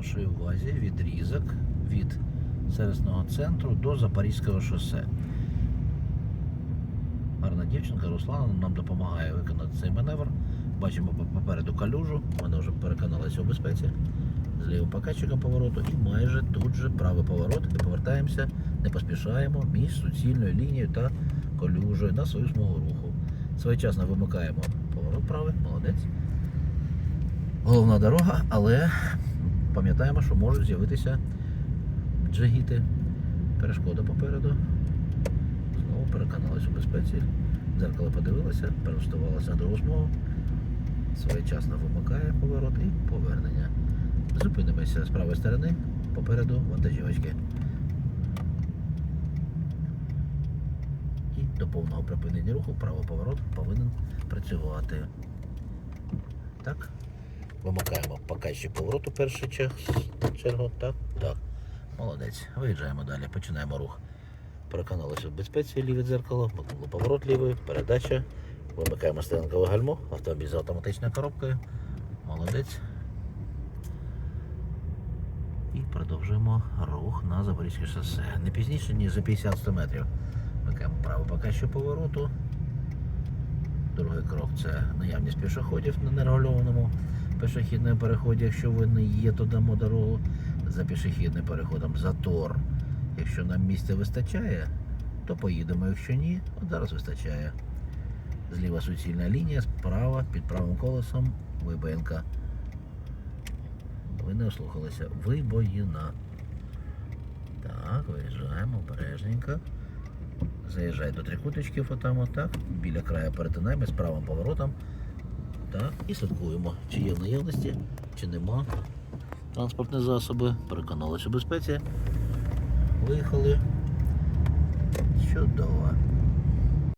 вашій увазі відрізок від сервісного центру до Запорізького шосе. Гарна дівчинка Руслана нам допомагає виконати цей маневр. Бачимо попереду калюжу, вони вже переконалися у безпеці. З лівим покатчиком повороту і майже тут же правий поворот. І повертаємося, не поспішаємо між суцільною лінією та колюжею на свою смугу руху. Своєчасно вимикаємо поворот правий, молодець. Головна дорога, але пам'ятаємо, що можуть з'явитися джигіти. Перешкода попереду. Знову переконалися у безпеці. Дзеркало подивилися, переставалася на другу. Своєчасно вимикає поворот і повернення. Зупинимося з правої сторони, попереду вантажівочки. І до повного припинення руху правий поворот повинен працювати. Так. Вимикаємо покажчик повороту першу чер- чергу. Так, так. Молодець. Виїжджаємо далі. Починаємо рух. Переконалися в безпеці ліве дзеркало, мотнули поворот лівий, передача. Вимикаємо стоянкове гальмо, автомобіль з автоматичною коробкою. Молодець. І продовжуємо рух на Запорізьке шосе. Не пізніше, ніж за 50 метрів. Вмикаємо праву покажчик повороту. Другий крок це наявність пішоходів на нерегульованому пішохідному переході. Якщо ви не є, то дамо дорогу. За пішохідним переходом затор. Якщо нам місця вистачає, то поїдемо. Якщо ні, от зараз вистачає. Зліва суцільна лінія, справа під правим колесом вибоїнка. Ви не ослухалися. Вибоїна. Так, виїжджаємо обережненько. Заїжджай до трикуточків отам отак. Біля краю перетинаємо з правим поворотом. Так, і слідкуємо, чи є в наявності, чи нема транспортні засоби. Переконалися у безпеці. Виїхали. Чудово.